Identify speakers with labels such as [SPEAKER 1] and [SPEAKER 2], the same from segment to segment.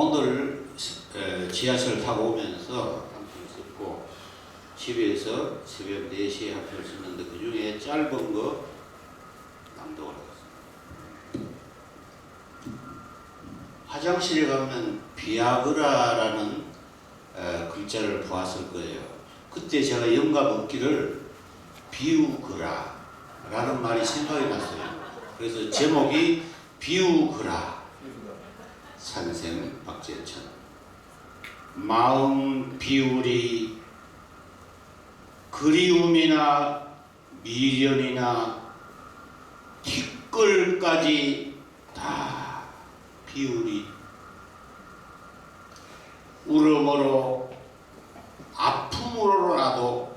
[SPEAKER 1] 오늘 에, 지하철 타고 오면서 한 편 썼고 집에서 새벽 4시에 한 편 썼는데 그 중에 짧은 거 낭독을 하겠습니다. 화장실에 가면 비아그라라는 에, 글자를 보았을 거예요. 그때 제가 영감 얻기를 비우그라 라는 말이 생각이 났어요. 그래서 제목이 비우그라 산생 박재천. 마음 비우리 그리움이나 미련이나 티끌까지 다 비우리 울음으로 아픔으로라도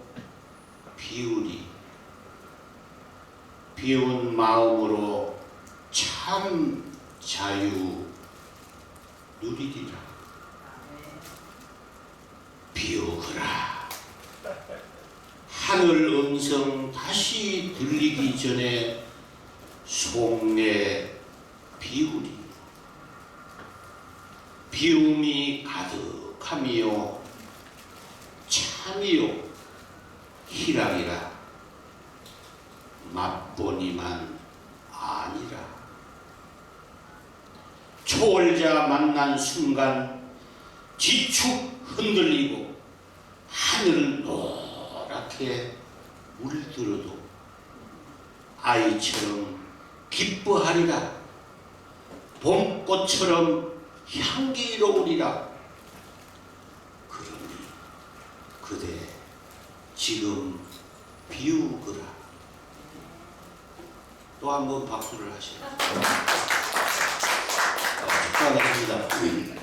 [SPEAKER 1] 비우리 비운 마음으로 참 자유 누리리라 비우거라. 하늘 음성 다시 들리기 전에 속내 비우리 비움이 가득하미요. 참이요. 희락이라. 맛보니만 아니라 초월자 만난 순간 지축 흔들리고 하늘 노랗게 물들어도 아이처럼 기뻐하리라. 봄꽃처럼 향기로우리라. 그러니 그대 지금 비우거라. 또 한 번 박수를 하시라. 어, 축하드립니다.